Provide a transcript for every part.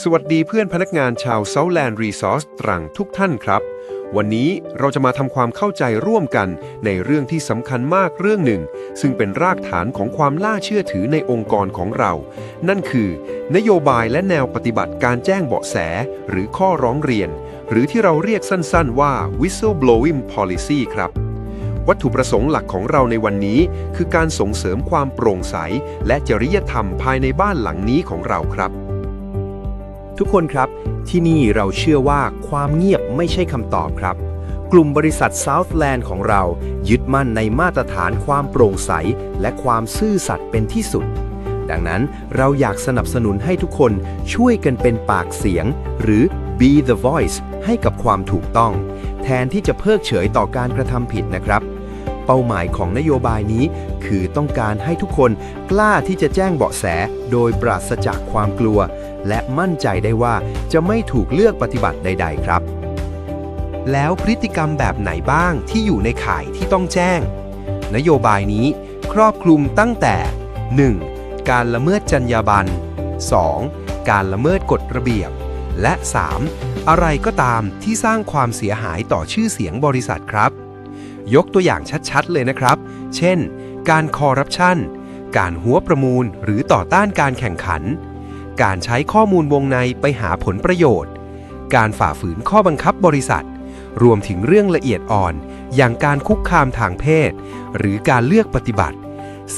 สวัสดีเพื่อนพนักงานชาว Southland Resource ตรังทุกท่านครับ วันนี้เราจะมาทำความเข้าใจร่วมกันในเรื่องที่สำคัญมากเรื่องหนึ่ง ซึ่งเป็นรากฐานของความล่าเชื่อถือในองค์กรของเรา นั่นคือ นโยบายและแนวปฏิบัติการแจ้งเบาะแส หรือข้อร้องเรียน หรือที่เราเรียกสั้นๆว่า whistleblowing policy ครับวัตถุประสงค์หลักของเราในวันนี้ คือการส่งเสริมความโปร่งใส และจริยธรรมภายในบ้านหลังนี้ของเราครับ ทุกคนครับ ที่นี่เราเชื่อว่าความเงียบไม่ใช่คำตอบครับ กลุ่มบริษัท Southland ของเรา ยึดมั่นในมาตรฐานความโปร่งใส และความซื่อสัตย์เป็นที่สุด ดังนั้นเราอยากสนับสนุนให้ทุกคนช่วยกันเป็นปากเสียง หรือ be the voice ให้กับความถูกต้อง แทนที่จะเพิกเฉยต่อการกระทำผิดนะครับ เป้าหมายของนโยบายนี้ คือต้องการให้ทุกคนกล้าที่จะแจ้งเบาะแส โดยปราศจากความกลัว และมั่นใจได้ว่าจะไม่ถูกเลือกปฏิบัติใด ๆ ครับ แล้วพฤติกรรมแบบไหนบ้างที่อยู่ในข่ายที่ต้องแจ้ง นโยบายนี้ครอบคลุมตั้งแต่ 1. การละเมิดจรรยาบรรณ 2. การละเมิดกฎระเบียบ และ 3. อะไรก็ตามที่สร้างความเสียหายต่อชื่อเสียงบริษัทครับ ยกตัวอย่างชัดๆ เลยนะครับ เช่น การคอร์รัปชันการหัวประมูลหรือต่อต้านการแข่งขัน การใช้ข้อมูลวงในไปหาผลประโยชน์ การฝ่าฝืนข้อบังคับบริษัท รวมถึงเรื่องละเอียดอ่อน อย่างการคุกคามทางเพศ หรือการเลือกปฏิบัติ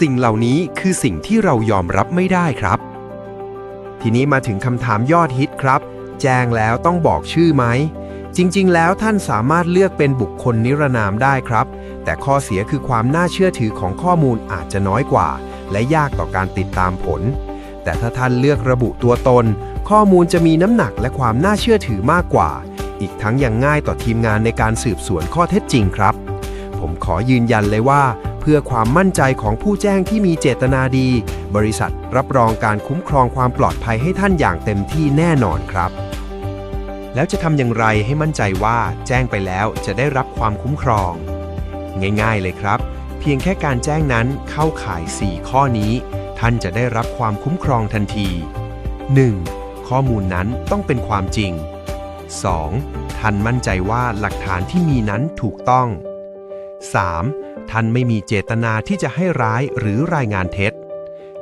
สิ่งเหล่านี้คือสิ่งที่เรายอมรับไม่ได้ครับ ทีนี้มาถึงคำถามยอดฮิตครับ แจ้งแล้วต้องบอกชื่อไหมจริง ๆ แล้วท่านสามารถเลือกเป็นบุคคลนิรนามได้ครับ แต่ข้อเสียคือความน่าเชื่อถือของข้อมูลอาจจะน้อยกว่า และยากต่อการติดตามผล แต่ถ้าท่านเลือกระบุตัวตน ข้อมูลจะมีน้ำหนักและความน่าเชื่อถือมากกว่า อีกทั้งยังง่ายต่อทีมงานในการสืบสวนข้อเท็จจริงครับ ผมขอยืนยันเลยว่า เพื่อความมั่นใจของผู้แจ้งที่มีเจตนาดี บริษัทรับรองการคุ้มครองความปลอดภัยให้ท่านอย่างเต็มที่แน่นอนครับ แล้วจะทำอย่างไรให้มั่นใจว่าแจ้งไปแล้วจะได้รับความคุ้มครอง ง่าย ๆ เลยครับ เพียงแค่การแจ้งนั้นเข้าข่าย 4 ข้อนี้ ท่านจะได้รับความคุ้มครองทันที 1. ข้อมูลนั้นต้องเป็นความจริง 2. ท่านมั่นใจว่าหลักฐานที่มีนั้นถูกต้อง 3. ท่านไม่มีเจตนาที่จะให้ร้ายหรือรายงานเท็จ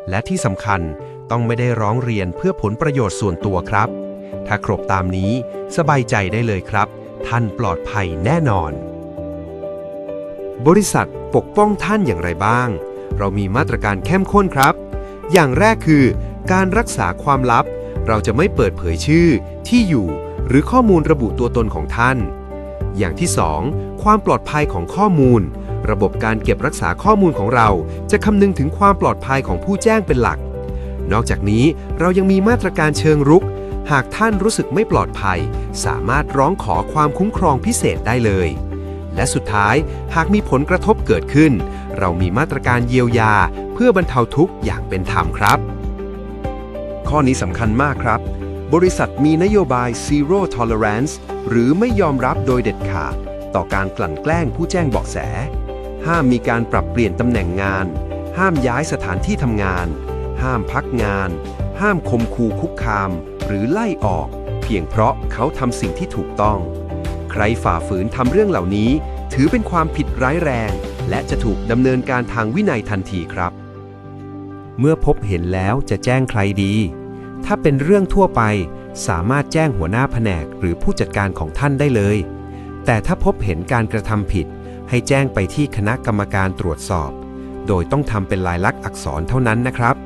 และที่สำคัญต้องไม่ได้ร้องเรียนเพื่อผลประโยชน์ส่วนตัวครับ ถ้าครบตามนี้สบายใจได้เลยครับ ท่านปลอดภัยแน่นอน บริษัทปกป้องท่านอย่างไรบ้าง เรามีมาตรการเข้มข้นครับ อย่างแรกคือ การรักษาความลับ เราจะไม่เปิดเผยชื่อ ที่อยู่ หรือข้อมูลระบุตัวตนของท่าน อย่างที่ 2 ความปลอดภัยของข้อมูล ระบบการเก็บรักษาข้อมูลของเรา จะคำนึงถึงความปลอดภัยของผู้แจ้งเป็นหลัก นอกจากนี้เรายังมีมาตรการเชิงรุก หากท่านรู้สึกไม่ปลอดภัย สามารถร้องขอความคุ้มครองพิเศษได้เลยและสุดท้ายหากมีผลกระทบเกิดขึ้น เรามีมาตรการเยียวยา เพื่อบรรเทาทุกข์อย่างเป็นธรรมครับ ข้อนี้สำคัญมากครับ บริษัทมีนโยบาย zero tolerance หรือไม่ยอมรับโดยเด็ดขาดต่อการกลั่นแกล้งผู้แจ้งเบาะแส ห้ามมีการปรับเปลี่ยนตำแหน่งงาน ห้ามย้ายสถานที่ทำงาน ห้ามพักงาน ห้ามคมคูคุกคาม หรือไล่ออก เพียงเพราะเขาทำสิ่งที่ถูกต้อง ใครฝ่าฝืนทำเรื่องเหล่านี้ ถือเป็นความผิดร้ายแรง และจะถูกดำเนินการทางวินัยทันทีครับ เมื่อพบเห็นแล้วจะแจ้งใครดี ถ้าเป็นเรื่องทั่วไปสามารถแจ้งหัวหน้าแผนกหรือผู้จัดการของท่านได้เลย แต่ถ้าพบเห็นการกระทำผิด ให้แจ้งไปที่คณะกรรมการตรวจสอบ โดยต้องทำเป็นลายลักษณ์อักษรเท่านั้นนะครับ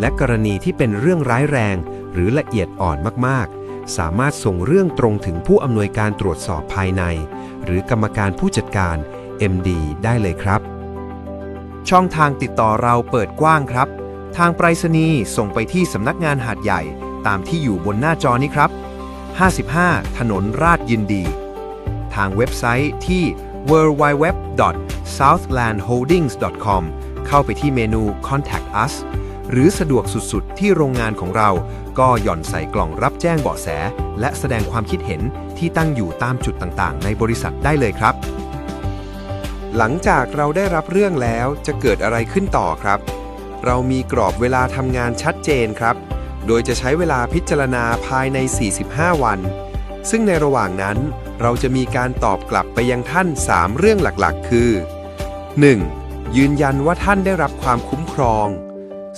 และกรณีที่เป็นเรื่องร้ายแรง หรือละเอียดอ่อนมากๆ สามารถส่งเรื่องตรงถึงผู้อำนวยการตรวจสอบภายใน หรือกรรมการผู้จัดการ MD ได้เลยครับ ช่องทางติดต่อเราเปิดกว้างครับ ทางไปรษณีย์ส่งไปที่สำนักงานหาดใหญ่ตามที่อยู่บนหน้าจอนี้ครับ 55 ถนนราชยินดี ทางเว็บไซต์ที่ www.southlandholdings.com เข้าไปที่เมนู Contact Us หรือสะดวกสุดๆ ที่โรงงานของเรา ก็หย่อนใส่กล่องรับแจ้งเบาะแส และแสดงความคิดเห็นที่ตั้งอยู่ตามจุดต่างๆ ในบริษัทได้เลยครับ หลังจากเราได้รับเรื่องแล้วจะเกิดอะไรขึ้นต่อครับ เรามีกรอบเวลาทำงานชัดเจนครับ โดยจะใช้เวลาพิจารณาภายใน 45 วัน ซึ่งในระหว่างนั้น เราจะมีการตอบกลับไปยังท่าน 3 เรื่องหลักๆ คือ 1. ยืนยันว่าท่านได้รับความคุ้มครอง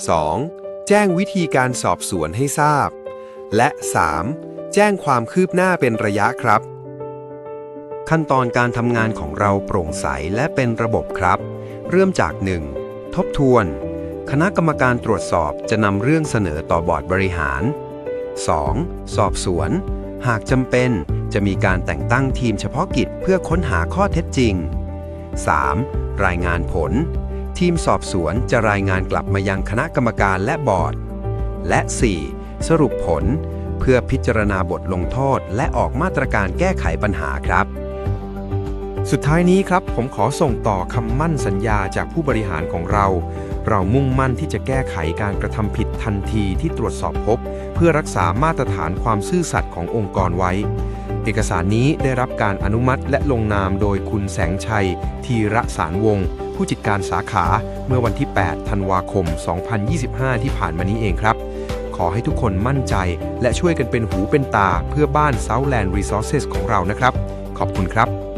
2. แจ้งวิธีการสอบสวนให้ทราบ และ 3. แจ้งความคืบหน้าเป็นระยะครับ ขั้นตอนการทำงานของเราโปร่งใสและเป็นระบบครับ เริ่มจาก 1. ทบทวน คณะกรรมการตรวจสอบจะนำเรื่องเสนอต่อบอร์ดบริหาร 2. สอบสวน หากจำเป็นจะมีการแต่งตั้งทีมเฉพาะกิจเพื่อค้นหาข้อเท็จจริง 3. รายงานผล ทีมสอบสวนจะรายงานกลับมายังคณะกรรมการและบอร์ด และ 4. สรุปผล เพื่อพิจารณาบทลงโทษและออกมาตรการแก้ไขปัญหาครับ สุดท้ายนี้ครับผมขอส่งต่อคำมั่นสัญญาจากผู้บริหารของเรา เรามุ่งมั่นที่จะแก้ไขการกระทำผิดทันทีที่ตรวจสอบพบ เพื่อรักษามาตรฐานความซื่อสัตย์ขององค์กรไว้ เอกสารนี้ได้รับการอนุมัติและลงนามโดยคุณแสงชัย ทีระสารวงศ์ผู้จัดการสาขาเมื่อวันที่ 8 ธันวาคม 2025 ที่ผ่านมานี้เองครับ ขอให้ทุกคนมั่นใจ และช่วยกันเป็นหูเป็นตาเพื่อบ้าน Southland Resources ของเรานะครับ ขอบคุณครับ